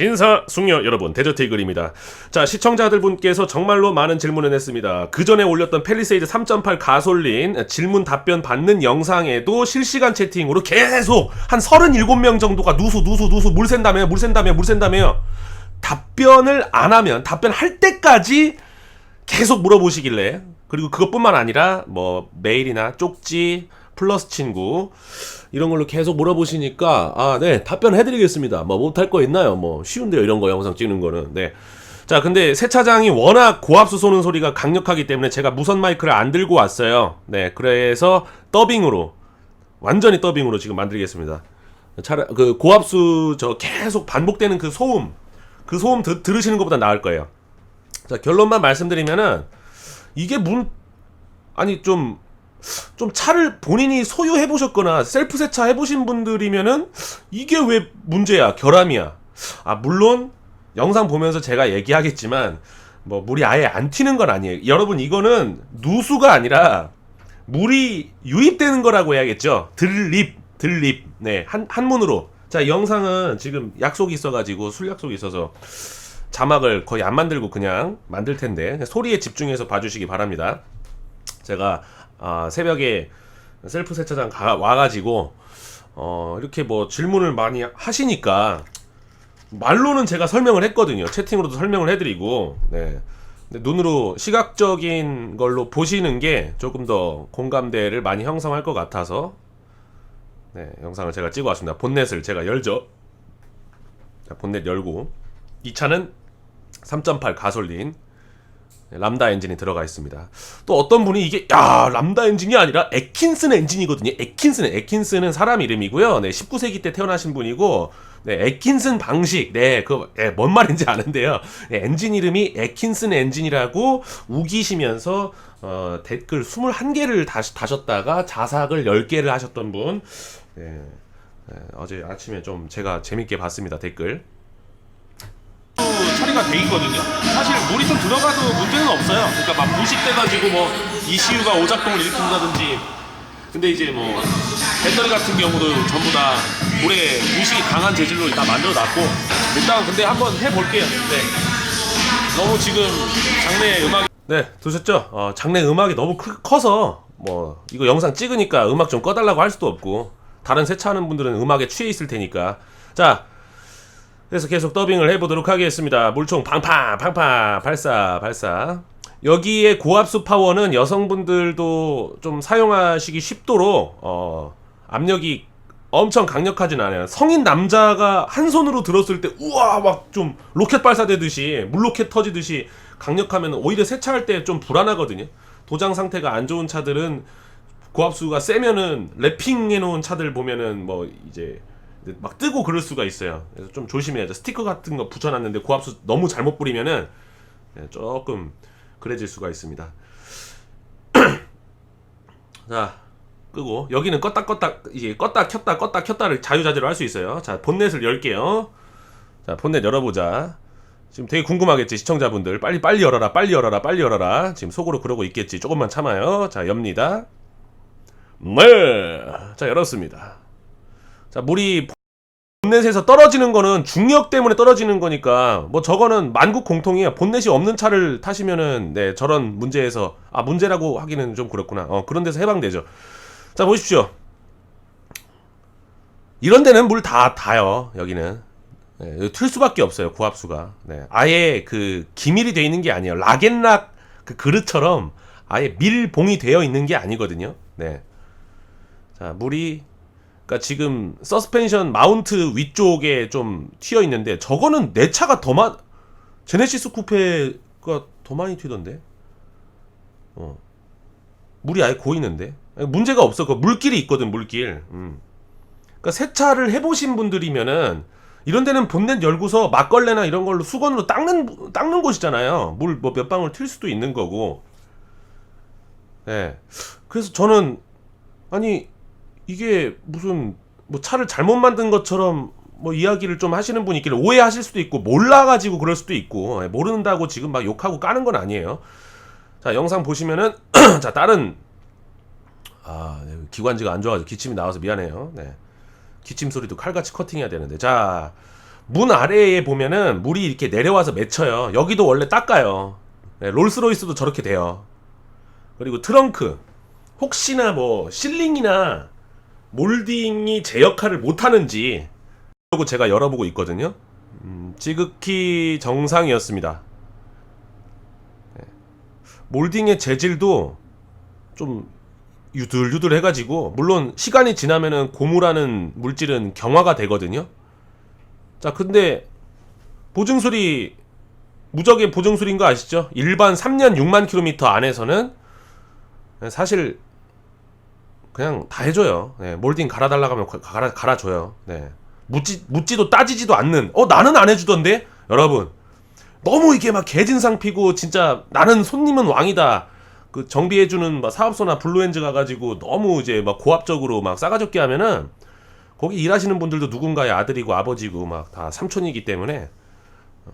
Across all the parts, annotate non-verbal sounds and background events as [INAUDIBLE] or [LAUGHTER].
신사 숙녀 여러분 데저테이글입니다. 자 시청자들 분께서 정말로 많은 질문을 했습니다. 그 전에 올렸던 펠리세이드 3.8 가솔린 질문 답변 받는 영상에도 실시간 채팅으로 계속 한 37명 정도가 누수 누수 누수 물 샌다며요 물 샌다며요 물 샌다며요 답변을 안 하면 답변할 때까지 계속 물어보시길래 그리고 그것뿐만 아니라 뭐 메일이나 쪽지 플러스 친구. 이런 걸로 계속 물어보시니까 아 네 답변해드리겠습니다. 뭐 못할 거 있나요? 뭐 쉬운데요 이런 거 영상 찍는 거는. 네 자 근데 세차장이 워낙 고압수 쏘는 소리가 강력하기 때문에 제가 무선 마이크를 안 들고 왔어요. 네 그래서 더빙으로 완전히 더빙으로 지금 만들겠습니다. 차라 그 고압수 저 계속 반복되는 그 소음 그 소음 드, 들으시는 것보다 나을 거예요. 자 결론만 말씀드리면은 이게 문 아니 좀 좀 차를 본인이 소유해 보셨거나 셀프 세차 해 보신 분들이면은 이게 왜 문제야? 결함이야. 아 물론 영상 보면서 제가 얘기하겠지만 뭐 물이 아예 안 튀는 건 아니에요. 여러분 이거는 누수가 아니라 물이 유입되는 거라고 해야겠죠? 들립 들립. 네 한 한문으로. 자 영상은 지금 약속이 있어가지고 술 약속이 있어서 자막을 거의 안 만들고 그냥 만들 텐데 소리에 집중해서 봐주시기 바랍니다. 제가 아, 새벽에 셀프 세차장 가, 와가지고 어, 이렇게 뭐 질문을 많이 하시니까 말로는 제가 설명을 했거든요. 채팅으로도 설명을 해드리고 네. 근데 눈으로 시각적인 걸로 보시는 게 조금 더 공감대를 많이 형성할 것 같아서 네, 영상을 제가 찍어 왔습니다. 본넷을 제가 열죠. 자, 본넷 열고 이 차는 3.8 가솔린 네, 람다 엔진이 들어가 있습니다. 또 어떤 분이 이게 야 람다 엔진이 아니라 에킨슨 엔진이거든요. 에킨슨 에킨슨은 사람 이름이고요. 네 19세기 때 태어나신 분이고 네 에킨슨 방식 네그뭔 네, 말인지 아는데요. 네, 엔진 이름이 에킨슨 엔진이라고 우기시면서 어, 댓글 21개를 다시 다셨다가 자삭을 10개를 하셨던 분 네, 네, 어제 아침에 좀 제가 재밌게 봤습니다 댓글. 처리가 돼 있거든요. 사실 물이 좀 들어가도 문제는 없어요. 그러니까 막 부식돼가지고 뭐 ECU가 오작동을 일으킨다든지. 근데 이제 뭐 배터리 같은 경우도 전부 다 물에 부식이 강한 재질로 다 만들어놨고 일단 근데 한번 해볼게요. 네. 너무 지금 장내 음악이 네 보셨죠? 어, 장내 음악이 너무 크, 커서 뭐 이거 영상 찍으니까 음악 좀 꺼달라고 할 수도 없고 다른 세차하는 분들은 음악에 취해 있을 테니까 자 그래서 계속 더빙을 해보도록 하겠습니다. 물총 팡팡 팡팡 발사 발사. 여기에 고압수 파워는 여성분들도 좀 사용하시기 쉽도록 어, 압력이 엄청 강력하진 않아요. 성인 남자가 한 손으로 들었을 때 우와 막 좀 로켓 발사되듯이 물로켓 터지듯이 강력하면 오히려 세차할 때 좀 불안하거든요. 도장 상태가 안 좋은 차들은 고압수가 세면은 랩핑해 놓은 차들 보면은 뭐 이제 막 뜨고 그럴 수가 있어요. 그래서 좀 조심해야죠. 스티커 같은 거 붙여놨는데 고압수 너무 잘못 뿌리면은 네, 조금 그래질 수가 있습니다. [CLEARS THROAT] 자 끄고 여기는 껐다 껐다 이게 껐다 켰다 껐다 켰다를 자유자재로 할 수 있어요. 자 본넷을 열게요. 자 본넷 열어보자. 지금 되게 궁금하겠지 시청자분들 빨리 빨리 열어라 빨리 열어라 빨리 열어라 지금 속으로 그러고 있겠지 조금만 참아요 자 엽니다 네자 열었습니다 자 물이 본넷에서 떨어지는 거는 중력 때문에 떨어지는 거니까 뭐 저거는 만국 공통이에요. 본넷이 없는 차를 타시면은 네 저런 문제에서 아 문제라고 하기는 좀 그렇구나. 어 그런 데서 해방되죠. 자 보십시오. 이런 데는 물 다 다요. 여기는 네, 틀 수밖에 없어요. 고압수가. 네, 아예 그 기밀이 되어 있는 게 아니에요. 락앤락 그 그릇처럼 아예 밀봉이 되어 있는 게 아니거든요. 네. 자 물이 그러니까 지금 서스펜션 마운트 위쪽에 좀 튀어 있는데 저거는 내 차가 더 많. 제네시스 쿠페가 더 많이 튀던데. 어. 물이 아예 고이는데. 문제가 없어. 그 물길이 있거든 물길. 음. 그러니까 세차를 해보신 분들이면은 이런 데는 본넷 열고서 막걸레나 이런 걸로 수건으로 닦는 닦는 곳이잖아요. 물 뭐 몇 방울 튈 수도 있는 거고. 네. 그래서 저는 아니 이게 무슨 뭐 차를 잘못 만든 것처럼 뭐 이야기를 좀 하시는 분이 있길래 오해하실 수도 있고 몰라가지고 그럴 수도 있고 예, 모른다고 지금 막 욕하고 까는 건 아니에요. 자 영상 보시면은 [CLEARS THROAT] 자 다른 아 네, 기관지가 안 좋아가지고 기침이 나와서 미안해요. 네 기침 소리도 칼같이 커팅해야 되는데 자 문 아래에 보면은 물이 이렇게 내려와서 맺혀요. 여기도 원래 닦아요. 네, 롤스로이스도 저렇게 돼요. 그리고 트렁크 혹시나 뭐 실링이나 몰딩이 제 역할을 못하는지 그리고 제가 열어보고 있거든요. 음, 지극히 정상이었습니다. 네. 몰딩의 재질도 좀 유들유들 해가지고 물론 시간이 지나면은 고무라는 물질은 경화가 되거든요. 자 근데 보증술이 무적의 보증술인 거 아시죠? 일반 3년 6만 킬로미터 안에서는 사실 그냥 다 해줘요. 네, 몰딩 갈아달라고 하면 가- 갈아, 갈아줘요. 네. 묻지, 묻지도 따지지도 않는, 어, 나는 안 해주던데? 여러분. 너무 이게 막 개진상 피고, 진짜 나는 손님은 왕이다. 그 정비해주는 막 사업소나 블루엔즈 가가지고 너무 이제 막 고압적으로 막 싸가지 없게 하면은 거기 일하시는 분들도 누군가의 아들이고 아버지고 막 다 삼촌이기 때문에 어,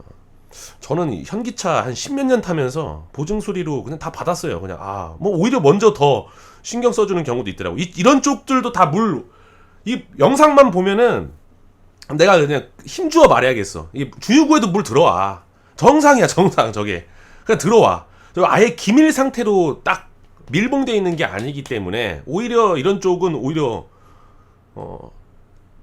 저는 현기차 한 십몇 년 타면서 보증 수리로 그냥 다 받았어요. 그냥 아 뭐 오히려 먼저 더 신경 써주는 경우도 있더라고. 이, 이런 쪽들도 다 물 이 영상만 보면은 내가 그냥 힘주어 말해야겠어. 이 주유구에도 물 들어와. 정상이야 정상 저게. 그냥 들어와. 저 아예 기밀 상태로 딱 밀봉돼 있는 게 아니기 때문에 오히려 이런 쪽은 오히려 어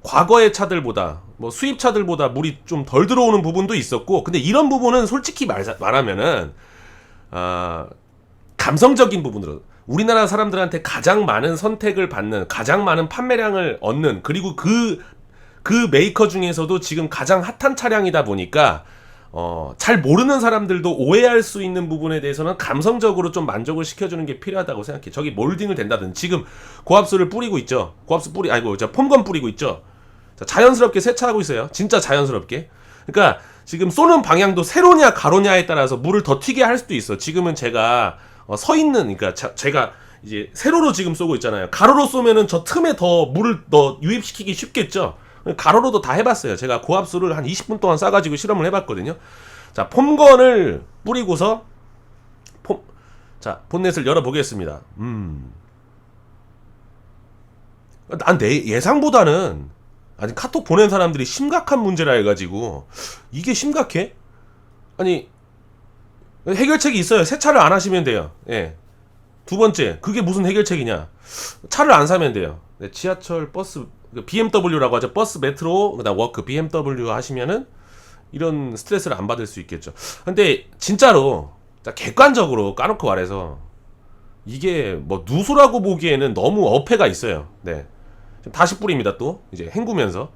과거의 차들보다 뭐 수입 차들보다 물이 좀 덜 들어오는 부분도 있었고 근데 이런 부분은 솔직히 말, 말하면은 아 감성적인 부분으로 우리나라 사람들한테 가장 많은 선택을 받는 가장 많은 판매량을 얻는 그리고 그그 메이커 중에서도 지금 가장 핫한 차량이다 보니까 어, 잘 모르는 사람들도 오해할 수 있는 부분에 대해서는 감성적으로 좀 만족을 시켜주는 게 필요하다고 생각해. 저기 몰딩을 된다든 지금 고압수를 뿌리고 있죠. 고압수 뿌리, 아이고, 저 폼건 뿌리고 있죠. 자, 자연스럽게 세차하고 있어요. 진짜 자연스럽게. 그러니까 지금 쏘는 방향도 세로냐 가로냐에 따라서 물을 더 튀게 할 수도 있어. 지금은 제가 어, 서 있는, 그러니까 자- 제가 이제 세로로 지금 쏘고 있잖아요. 가로로 쏘면은 저 틈에 더 물을 더 유입시키기 쉽겠죠. 가로로도 다 해봤어요. 제가 고압수를 한 20분 동안 싸가지고 실험을 해봤거든요. 자, 폼건을 뿌리고서 폼, 자 본넷을 열어보겠습니다. 음, 난 내 예상보다는 아니 카톡 보낸 사람들이 심각한 문제라 해가지고 이게 심각해? 아니 해결책이 있어요. 세차를 안 하시면 돼요. 예. 두 번째, 그게 무슨 해결책이냐? 차를 안 사면 돼요. 네, 지하철, 버스, 그 BMW라고 하죠. 버스, 메트로, 그다음 워크, BMW 하시면은 이런 스트레스를 안 받을 수 있겠죠. 근데 진짜로 자, 객관적으로 까놓고 말해서 이게 뭐 누수라고 보기에는 너무 어폐가 있어요. 네. 다시 뿌립니다. 또 이제 헹구면서.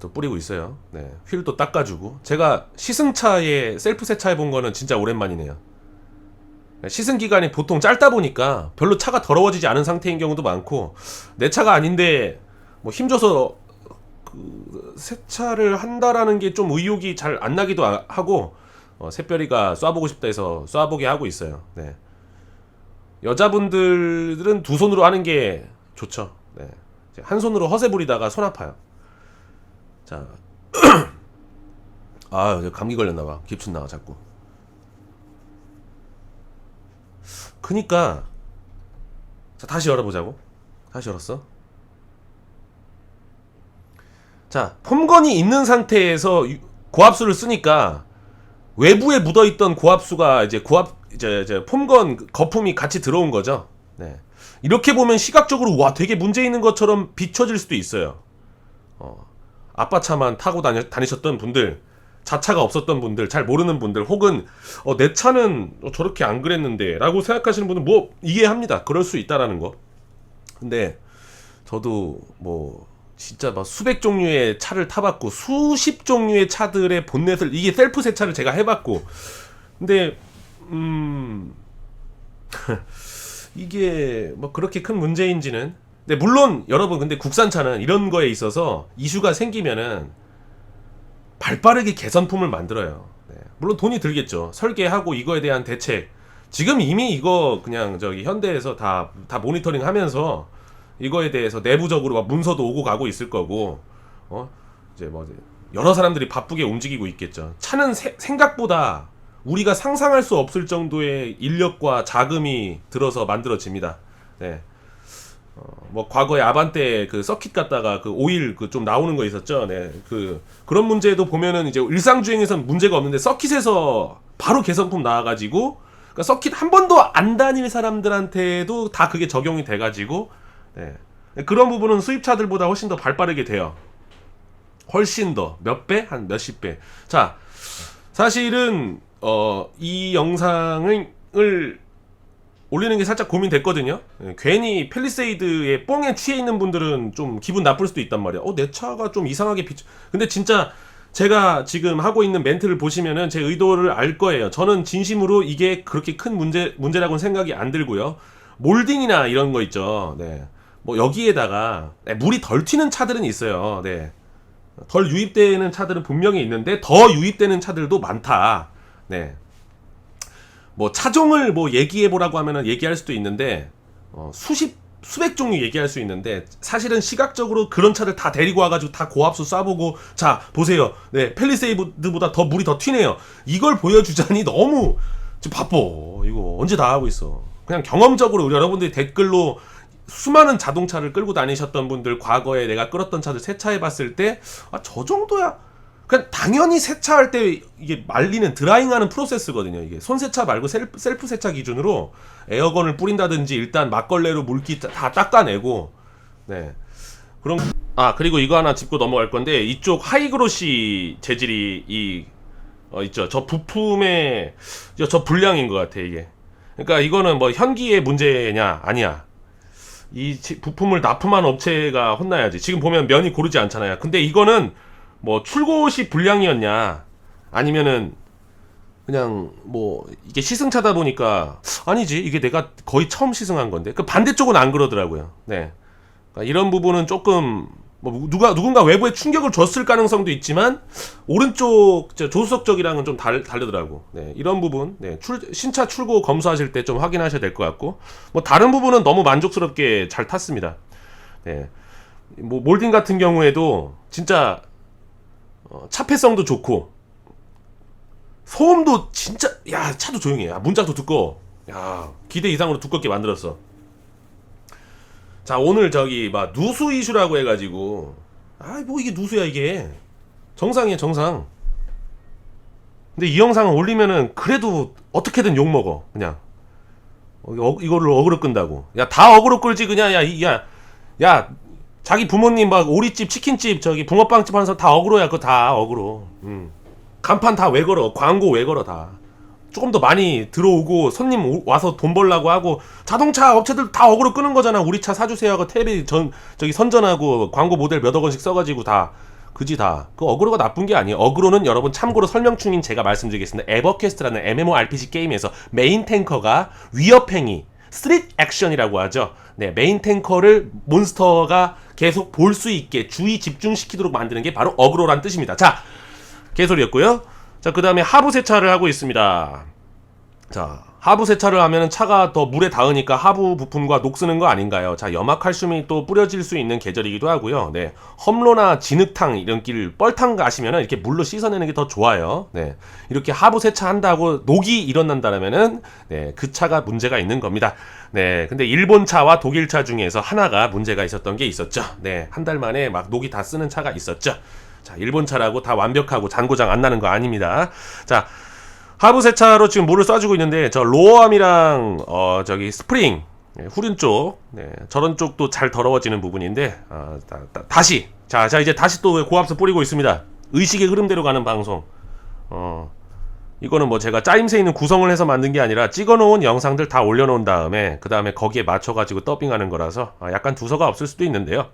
또 뿌리고 있어요. 네. 휠도 닦아주고. 제가 시승차에 셀프 세차해 본 거는 진짜 오랜만이네요. 시승 기간이 보통 짧다 보니까 별로 차가 더러워지지 않은 상태인 경우도 많고 내 차가 아닌데 뭐 힘줘서 그 세차를 한다라는 게 좀 의욕이 잘 안 나기도 하- 하고 어, 새별이가 쏴보고 싶다 해서 쏴보게 하고 있어요. 네. 여자분들은 두 손으로 하는 게 좋죠. 네. 한 손으로 허세 부리다가 손 아파요. 자, [CLEARS THROAT] 아, 저 감기 걸렸나 봐. 기침 나와 자꾸. 그니까 자 다시 열어보자고. 다시 열었어. 자, 폼건이 있는 상태에서 유- 고압수를 쓰니까 외부에 묻어있던 고압수가 이제 고압 이제, 이제 폼건 거품이 같이 들어온 거죠. 네. 이렇게 보면 시각적으로 와 되게 문제 있는 것처럼 비춰질 수도 있어요. 어, 아빠 차만 타고 다니, 다니셨던 분들, 자차가 없었던 분들, 잘 모르는 분들, 혹은 어, 내 차는 어, 저렇게 안 그랬는데 라고 생각하시는 분은 뭐 이해합니다. 그럴 수 있다라는 거. 근데 저도 뭐 진짜 막 수백 종류의 차를 타봤고 수십 종류의 차들의 본넷을 이게 셀프 세차를 제가 해봤고 근데 음 [LAUGHS] 이게 뭐 그렇게 큰 문제인지는 근데 물론 여러분 근데 국산차는 이런 거에 있어서 이슈가 생기면은 발빠르게 개선품을 만들어요. 네. 물론 돈이 들겠죠. 설계하고 이거에 대한 대책. 지금 이미 이거 그냥 저기 현대에서 다 다 모니터링 하면서 이거에 대해서 내부적으로 막 문서도 오고 가고 있을 거고 어 이제 뭐 여러 사람들이 바쁘게 움직이고 있겠죠. 차는 세- 생각보다 우리가 상상할 수 없을 정도의 인력과 자금이 들어서 만들어집니다. 네. 뭐 과거에 아반떼 그 서킷 갔다가 그 오일 그 좀 나오는 거 있었죠. 네. 그 그런 문제도 보면은 이제 일상 주행에서는 문제가 없는데 서킷에서 바로 개선품 나와 가지고 그러니까 서킷 한 번도 안 다닐 사람들한테도 다 그게 적용이 돼 가지고 네. 그런 부분은 수입차들보다 훨씬 더 발빠르게 돼요. 훨씬 더 몇 배? 한 몇십 배. 자, 사실은 어, 이 영상을 올리는 게 살짝 고민됐거든요. 예, 괜히 펠리세이드에 뽕에 취해 있는 분들은 좀 기분 나쁠 수도 있단 말이야. 어, 내 차가 좀 이상하게 비춰. 근데 진짜 제가 지금 하고 있는 멘트를 보시면은 제 의도를 알 거예요. 저는 진심으로 이게 그렇게 큰 문제 문제라고는 생각이 안 들고요. 몰딩이나 이런 거 있죠. 네. 뭐 여기에다가 네, 물이 덜 튀는 차들은 있어요. 네. 덜 유입되는 차들은 분명히 있는데 더 유입되는 차들도 많다. 네. 뭐 차종을 뭐 얘기해 보라고 하면은 얘기할 수도 있는데 어, 수십 수백 종류 얘기할 수 있는데 사실은 시각적으로 그런 차를 다 데리고 와가지고 다 고압수 쏴보고 자 보세요. 네 펠리세이드보다 더 물이 더 튀네요. 이걸 보여주자니 너무 지금 바빠. 이거 언제 다 하고 있어. 그냥 경험적으로 우리 여러분들이 댓글로 수많은 자동차를 끌고 다니셨던 분들 과거에 내가 끌었던 차들 세차해 봤을 때 아 저 정도야 그냥 당연히 세차할 때 이게 말리는 드라잉하는 프로세스거든요. 이게 손 세차 말고 셀프, 셀프 세차 기준으로 에어건을 뿌린다든지 일단 막걸레로 물기 다 닦아내고 네 그런 아 그리고 이거 하나 짚고 넘어갈 건데 이쪽 하이그로시 재질이 이 어, 있죠. 저 부품의 저, 저 불량인 것 같아 이게. 그러니까 이거는 뭐 현기의 문제냐 아니야. 이 지- 부품을 납품한 업체가 혼나야지. 지금 보면 면이 고르지 않잖아요. 근데 이거는 뭐 출고시 불량이었냐 아니면은 그냥 뭐 이게 시승차다 보니까 아니지 이게 내가 거의 처음 시승한 건데 그 반대쪽은 안 그러더라고요. 네. 그러니까 이런 부분은 조금 뭐 누가 누군가 외부에 충격을 줬을 가능성도 있지만 오른쪽 저 조수석 쪽이랑은 좀 달, 다르더라고. 네, 이런 부분 네, 출, 신차 출고 검수하실 때 좀 확인하셔야 될 것 같고 뭐 다른 부분은 너무 만족스럽게 잘 탔습니다. 네, 뭐 몰딩 같은 경우에도 진짜 어, 차폐성도 좋고 소음도 진짜 야 차도 조용해. 야, 문짝도 두꺼워. 야 기대 이상으로 두껍게 만들었어. 자 오늘 저기 막 누수 이슈라고 해가지고 아 뭐 이게 누수야 이게 정상이야 정상. 근데 이 영상을 올리면은 그래도 어떻게든 욕 먹어 그냥 어, 어, 이거를 어그로 끈다고 야 다 어그로 끌지 그냥 야야야 야, 자기 부모님 막 오리집 치킨집 저기 붕어빵집 하는 사람 다 어그로야 그거 다 어그로 음. 간판 다 왜 걸어 광고 왜 걸어 다 조금 더 많이 들어오고 손님 오- 와서 돈 벌라고 하고 자동차 업체들 다 어그로 끄는 거잖아 우리 차 사주세요 하고 텔레비 전 저기 선전하고 광고 모델 몇억 원씩 써가지고 다 그지 다. 그 어그로가 나쁜 게 아니에요. 어그로는 여러분 참고로 설명 중인 제가 말씀드리겠습니다. 에버퀘스트라는 MMORPG 게임에서 메인 탱커가 위협 행위, 스트릿 액션이라고 하죠. 네, 메인 탱커를 몬스터가 계속 볼 수 있게 주의 집중시키도록 만드는 게 바로 어그로란 뜻입니다. 자, 개소리였고요. 자, 그 다음에 하부 세차를 하고 있습니다. 자, 하부 세차를 하면 차가 더 물에 닿으니까 하부 부품과 녹쓰는 거 아닌가요? 자, 염화칼슘이 또 뿌려질 수 있는 계절이기도 하고요. 네. 험로나 진흙탕 이런 길 뻘탕 가시면은 이렇게 물로 씻어내는 게 더 좋아요. 네. 이렇게 하부 세차한다고 녹이 일어난다면은 네, 그 차가 문제가 있는 겁니다. 네. 근데 일본 차와 독일 차 중에서 하나가 문제가 있었던 게 있었죠. 네. 한 달 만에 막 녹이 다 쓰는 차가 있었죠. 자, 일본 차라고 다 완벽하고 잔고장 안 나는 거 아닙니다. 자, 하부 세차로 지금 물을 쏴주고 있는데 저 로어암이랑 어 저기 스프링 네, 후륜 쪽 네, 저런 쪽도 잘 더러워지는 부분인데 아, 다, 시 자, 자 이제 다시 또 고압수 뿌리고 있습니다. 의식의 흐름대로 가는 방송. 어 이거는 뭐 제가 짜임새 있는 구성을 해서 만든 게 아니라 찍어놓은 영상들 다 올려놓은 다음에 그 다음에 거기에 맞춰가지고 더빙하는 거라서 아, 약간 두서가 없을 수도 있는데요.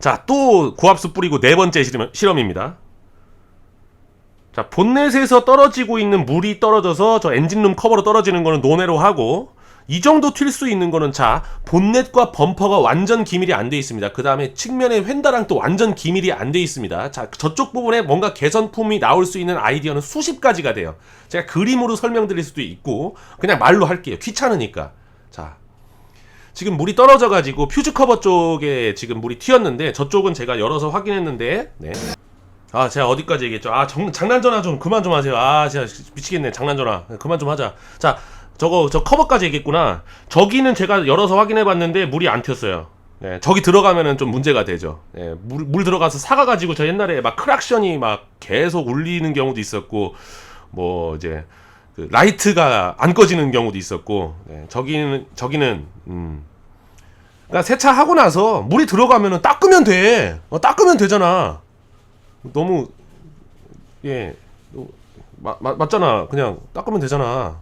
자, 또 고압수 뿌리고 네 번째 실험, 실험입니다. 자, 본넷에서 떨어지고 있는 물이 떨어져서 저 엔진룸 커버로 떨어지는 거는 논외로 하고 이 정도 튈 수 있는 거는 자, 본넷과 범퍼가 완전 기밀이 안 돼 있습니다. 그 다음에 측면에 휀다랑 또 완전 기밀이 안 돼 있습니다. 자, 저쪽 부분에 뭔가 개선품이 나올 수 있는 아이디어는 수십 가지가 돼요. 제가 그림으로 설명드릴 수도 있고 그냥 말로 할게요. 귀찮으니까. 자, 지금 물이 떨어져가지고 퓨즈 커버 쪽에 지금 물이 튀었는데 저쪽은 제가 열어서 확인했는데 네. 아 제가 어디까지 얘기했죠 아 정, 장난 전화 좀 그만 좀 하세요 아 진짜 미치겠네 장난 전화 그만 좀 하자 자 저거 저 커버까지 얘기했구나. 저기는 제가 열어서 확인해 봤는데 물이 안 튀었어요. 네, 저기 들어가면은 좀 문제가 되죠. 네, 물, 물 들어가서 사가가지고 저 옛날에 막 크락션이 막 계속 울리는 경우도 있었고, 뭐 이제 그 라이트가 안 꺼지는 경우도 있었고, 네, 저기는 저기는 음. 그러니까 세차하고 나서 물이 들어가면은 닦으면 돼. 어, 닦으면 되잖아. 너무 예 마, 마, 맞잖아. 그냥 닦으면 되잖아.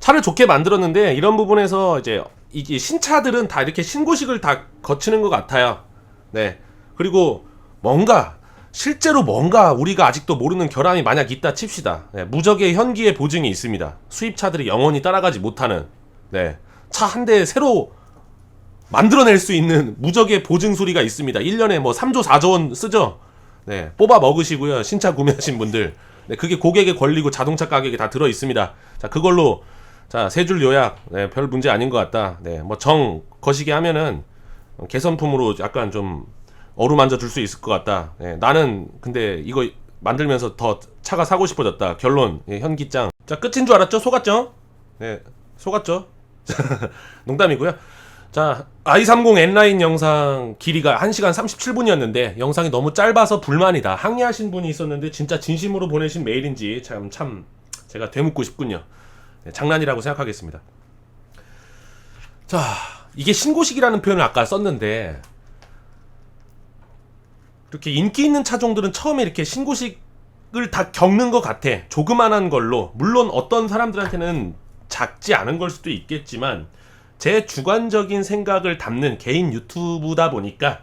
차를 좋게 만들었는데 이런 부분에서 이제 이게 신차들은 다 이렇게 신고식을 다 거치는 것 같아요. 네. 그리고 뭔가 실제로 뭔가 우리가 아직도 모르는 결함이 만약 있다 칩시다. 네, 무적의 현기의 보증이 있습니다. 수입차들이 영원히 따라가지 못하는 네. 차 한 대 새로 만들어낼 수 있는 무적의 보증 소리가 있습니다. 1년에 뭐 3조 4조 원 쓰죠. 네. 뽑아 먹으시고요. 신차 구매하신 분들. 네, 그게 고객의 권리고 자동차 가격에 다 들어 있습니다. 자, 그걸로 자, 세 줄 요약. 네, 별 문제 아닌 것 같다. 네, 뭐 정 거시기 하면은 개선품으로 약간 좀 어루만져 줄 수 있을 것 같다. 네, 나는 근데 이거 만들면서 더 차가 사고 싶어졌다. 결론 예, 현기장. 자, 끝인 줄 알았죠? 속았죠? 네, 속았죠? [LAUGHS] 농담이고요. 자, i30 N라인 영상 길이가 1시간 37분이었는데 영상이 너무 짧아서 불만이다. 항의하신 분이 있었는데 진짜 진심으로 보내신 메일인지 참, 참 제가 되묻고 싶군요. 네, 장난이라고 생각하겠습니다. 자, 이게 신고식이라는 표현을 아까 썼는데 이렇게 인기 있는 차종들은 처음에 이렇게 신고식을 다 겪는 것 같아. 조그만한 걸로. 물론 어떤 사람들한테는 작지 않은 걸 수도 있겠지만 제 주관적인 생각을 담는 개인 유튜브다 보니까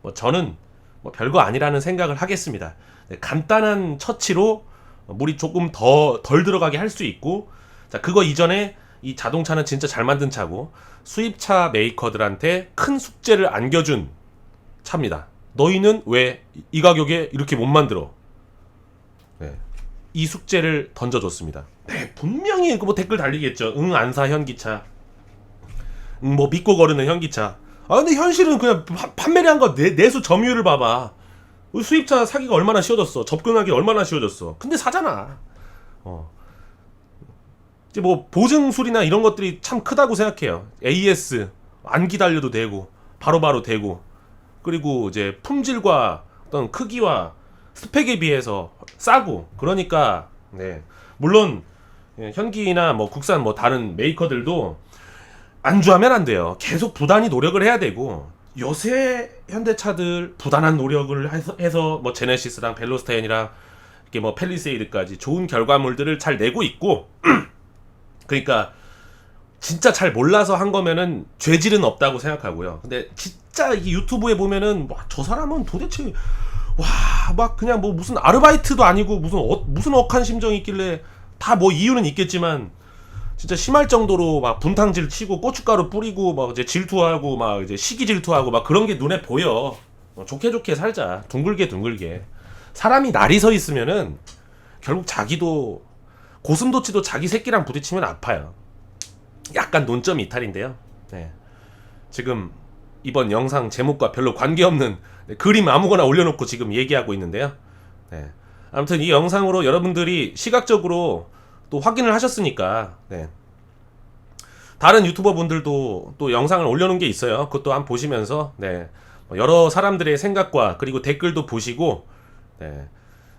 뭐 저는 뭐 별거 아니라는 생각을 하겠습니다. 네, 간단한 처치로 물이 조금 더 덜 들어가게 할 수 있고 자 그거 이전에 이 자동차는 진짜 잘 만든 차고 수입차 메이커들한테 큰 숙제를 안겨준 차입니다. 너희는 왜 이 가격에 이렇게 못 만들어? 네. 이 숙제를 던져줬습니다. 네, 분명히 그뭐 댓글 달리겠죠. 응 안사 현기차. 응, 뭐 믿고 거르는 현기차. 아 근데 현실은 그냥 파- 한거 내수 점유율을 봐봐. 수입차 사기가 얼마나 쉬워졌어. 접근하기 얼마나 쉬워졌어. 근데 사잖아. 어. 이제 뭐 보증술이나 이런 것들이 참 크다고 생각해요. AS 안 기다려도 되고 바로바로 되고 그리고 이제 품질과 어떤 크기와 스펙에 비해서 싸고 그러니까 네 물론 예, 현기나 뭐 국산 뭐 다른 메이커들도 안주하면 안 돼요. 계속 부단히 노력을 해야 되고 요새 현대차들 부단한 노력을 해서, 해서 뭐 제네시스랑 벨로스타인이랑 이렇게 뭐 펠리세이드까지 좋은 결과물들을 잘 내고 있고 [CLEARS THROAT] 그러니까 진짜 잘 몰라서 한 거면은 죄질은 없다고 생각하고요. 근데 진짜 이 유튜브에 보면은 와, 저 사람은 도대체 와 막 그냥 뭐 무슨 아르바이트도 아니고 무슨 어, 무슨 억한 심정이 있길래 다 뭐 이유는 있겠지만 진짜 심할 정도로 막 분탕질 치고 고춧가루 뿌리고 막 이제 질투하고 막 이제 시기 질투하고 막 그런 게 눈에 보여. 어, 좋게 좋게 살자. 둥글게 둥글게. 사람이 날이 서 있으면은 결국 자기도 고슴도치도 자기 새끼랑 부딪히면 아파요. 약간 논점 이탈인데요. 네. 지금 이번 영상 제목과 별로 관계없는 네, 그림 아무거나 올려놓고 지금 얘기하고 있는데요. 네. 아무튼 이 영상으로 여러분들이 시각적으로 또 확인을 하셨으니까 네. 다른 유튜버 분들도 또 영상을 올려놓은 게 있어요. 그것도 한번 보시면서 네. 뭐 여러 사람들의 생각과 그리고 댓글도 보시고 네.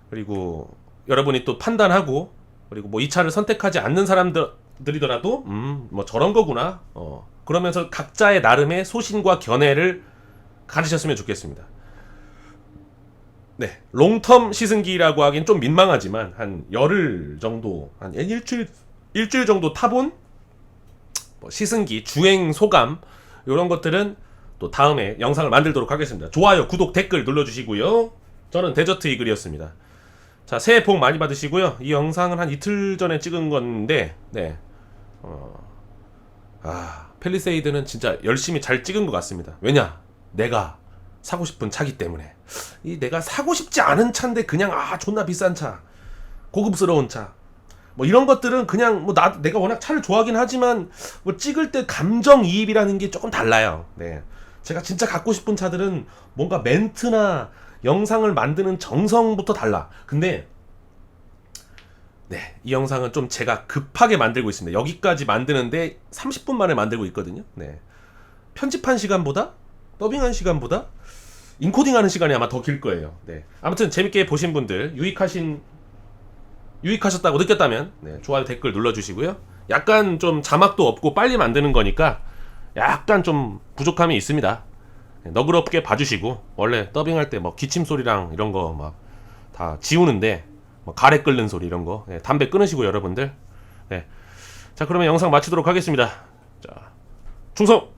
그리고 여러분이 또 판단하고 그리고 뭐 이 차를 선택하지 않는 사람들이더라도 음 뭐 저런 거구나 어 그러면서 각자의 나름의 소신과 견해를 가르셨으면 좋겠습니다. 네, 롱텀 시승기라고 하긴 좀 민망하지만 한 열흘 정도, 한 일주일 일주일 정도 타본 뭐 시승기 주행 소감 이런 것들은 또 다음에 영상을 만들도록 하겠습니다. 좋아요, 구독, 댓글 눌러주시고요. 저는 데저트 이글이었습니다. 자, 새해 복 많이 받으시고요. 이 영상은 한 이틀 전에 찍은 건데, 네, 어, 아, 펠리세이드는 진짜 열심히 잘 찍은 것 같습니다. 왜냐? 내가 사고 싶은 차기 때문에. 이 내가 사고 싶지 않은 차인데 그냥 아 존나 비싼 차, 고급스러운 차. 뭐 이런 것들은 그냥 뭐 나 내가 워낙 차를 좋아하긴 하지만 뭐 찍을 때 감정 이입이라는 게 조금 달라요. 네. 제가 진짜 갖고 싶은 차들은 뭔가 멘트나 영상을 만드는 정성부터 달라. 근데 네, 이 영상은 좀 제가 급하게 만들고 있습니다. 여기까지 만드는데 30분 만에 만들고 있거든요. 네. 편집한 시간보다 더빙한 시간보다 인코딩하는 시간이 아마 더 길 거예요. 네. 아무튼 재밌게 보신 분들 유익하신 유익하셨다고 느꼈다면 네, 좋아요 댓글 눌러주시고요. 약간 좀 자막도 없고 빨리 만드는 거니까 약간 좀 부족함이 있습니다. 네, 너그럽게 봐주시고 원래 더빙할 때 뭐 기침 소리랑 이런 거 막 다 지우는데 뭐 가래 끓는 소리 이런 거 네, 담배 끊으시고 여러분들. 네. 자 그러면 영상 마치도록 하겠습니다. 자 충성.